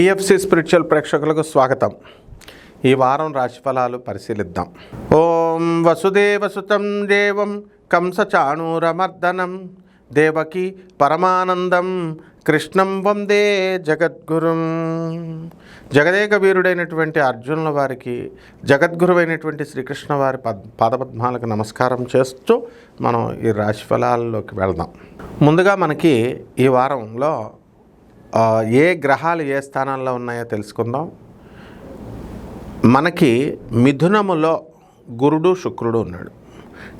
PFC spiritual ప్రేక్షకులకు స్వాగతం. ఈ వారం రాశిఫలాలు పరిశీలిద్దాం. ఓం వసుదేవసుతం దేవం కంసచాణూరమర్దనం. దేవకి పరమానందం. కృష్ణం వందే జగద్గురుం. జగదేక వీరుడైనటువంటి అర్జునుల వారికి జగద్గురువైనటువంటి శ్రీకృష్ణ వారి పద్ పాదపద్మాలకు నమస్కారం చేస్తూ మనం ఈ రాశిఫలాల్లోకి వెళ్దాం. ముందుగా మనకి ఈ వారంలో ఏ గ్రహాలు ఏ స్థానంలో ఉన్నాయో తెలుసుకుందాం. మనకి మిథునములో గురుడు శుక్రుడు ఉన్నాడు.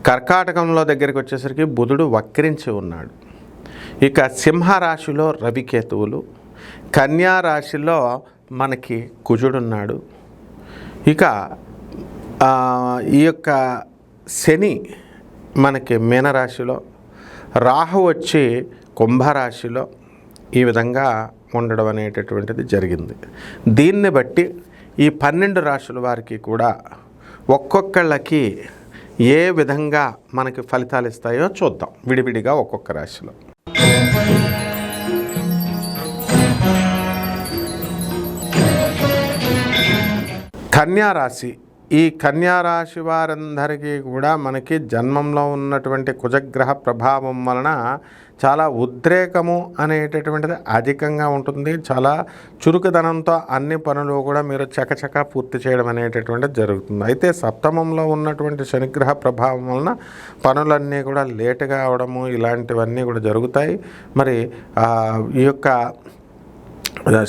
కర్కాటకంలో దగ్గరికి వచ్చేసరికి బుధుడు వక్రించి ఉన్నాడు. ఇక సింహరాశిలో రవికేతువులు కన్యా రాశిలో మనకి కుజుడున్నాడు ఇక ఈ యొక్క శని మనకి మీనరాశిలో రాహు వచ్చి కుంభరాశిలో ఈ విధంగా ఉండడం అనేటటువంటిది జరిగింది. దీన్ని బట్టి ఈ పన్నెండు రాశుల వారికి కూడా ఒక్కొక్కళ్ళకి ఏ విధంగా మనకి ఫలితాలు ఇస్తాయో చూద్దాం. విడివిడిగా ఒక్కొక్క రాశిలో. కన్యా రాశి ఈ కన్యారాశి వారందరికీ కూడా మనకి జన్మంలో ఉన్నటువంటి కుజగ్రహ ప్రభావం వలన చాలా ఉద్రేకము అనేటటువంటిది అధికంగా ఉంటుంది. చాలా చురుకుదనంతో అన్ని పనులు కూడా మీరు చకచక పూర్తి చేయడం అనేటటువంటిది జరుగుతుంది. అయితే సప్తమంలో ఉన్నటువంటి శనిగ్రహ ప్రభావం వలన పనులన్నీ కూడా లేటుగా అవడము ఇలాంటివన్నీ కూడా జరుగుతాయి. మరి ఈ యొక్క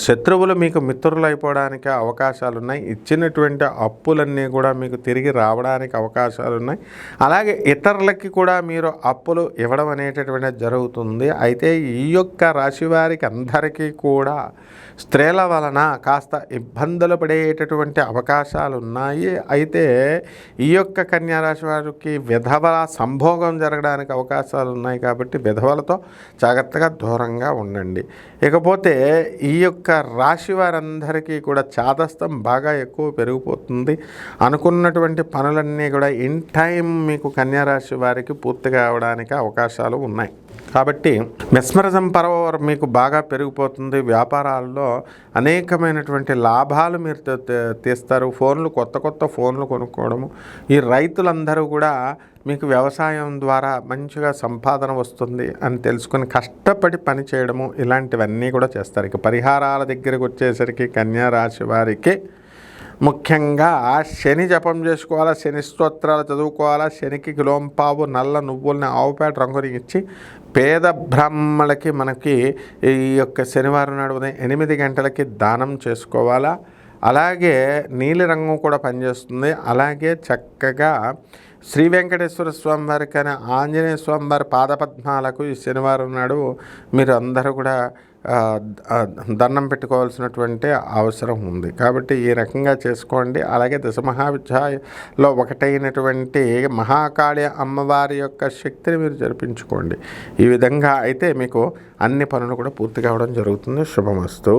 శత్రువులు మీకు మిత్రులు అయిపోవడానికి అవకాశాలు ఉన్నాయి ఇచ్చినటువంటి అప్పులన్నీ కూడా మీకు తిరిగి రావడానికి అవకాశాలు ఉన్నాయి అలాగే ఇతరులకి కూడా మీరు అప్పులు ఇవ్వడం అనేటటువంటి జరుగుతుంది. అయితే ఈ యొక్క రాశి వారికి అందరికీ కూడా స్త్రీల వలన కాస్త ఇబ్బందులు పడేటటువంటి అవకాశాలు ఉన్నాయి అయితే ఈ యొక్క కన్యా రాశి వారికి విధవల సంభోగం జరగడానికి అవకాశాలు ఉన్నాయి కాబట్టి విధవలతో జాగ్రత్తగా దూరంగా ఉండండి. ఇకపోతే ఈ యొక్క రాశి వారందరికీ కూడా చాదస్తం బాగా ఎక్కువ పెరిగిపోతుంది. అనుకున్నటువంటి పనులన్నీ కూడా ఇన్ టైం మీకు కన్యా రాశి వారికి పూర్తిగా అవడానికి అవకాశాలు ఉన్నాయి. కాబట్టి మెస్మరిజం పరవర్ మీకు బాగా పెరిగిపోతుంది. వ్యాపారాల్లో అనేకమైనటువంటి లాభాలు మీరు తీస్తారు. ఫోన్లు కొత్త కొత్త ఫోన్లు కొనుక్కోవడము. ఈ రైతులందరూ కూడా మీకు వ్యవసాయం ద్వారా మంచిగా సంపాదన వస్తుంది అని తెలుసుకొని కష్టపడి పని చేయడము ఇలాంటివన్నీ కూడా చేస్తారు. ఇక పరిహారాల దగ్గరికి వచ్చేసరికి కన్యా రాశి వారికి ముఖ్యంగా శని జపం చేసుకోవాలా శని స్తోత్రాలు చదువుకోవాలా శనికి కిలోంపావు నల్ల నువ్వుల్ని ఆవుపేట రంగుని ఇచ్చి పేద బ్రాహ్మణులకి మనకి ఈ యొక్క శనివారం నాడు ఉదయం ఎనిమిది గంటలకి దానం చేసుకోవాలా. అలాగే నీలిరంగు కూడా పనిచేస్తుంది. అలాగే చక్కగా శ్రీ వెంకటేశ్వర స్వామి వారికి కానీ ఆంజనేయ స్వామి వారి పాదపద్మాలకు ఈ శనివారం నాడు మీరు అందరూ కూడా దండం పెట్టుకోవాల్సినటువంటి అవసరం ఉంది. కాబట్టి ఈ రకంగా చేసుకోండి. అలాగే దశమహావిద్యాలో ఒకటైనటువంటి మహాకాళి అమ్మవారి యొక్క శక్తిని మీరు జరిపించుకోండి. ఈ విధంగా అయితే మీకు అన్ని పనులు కూడా పూర్తి కావడం జరుగుతుంది. శుభమస్తు.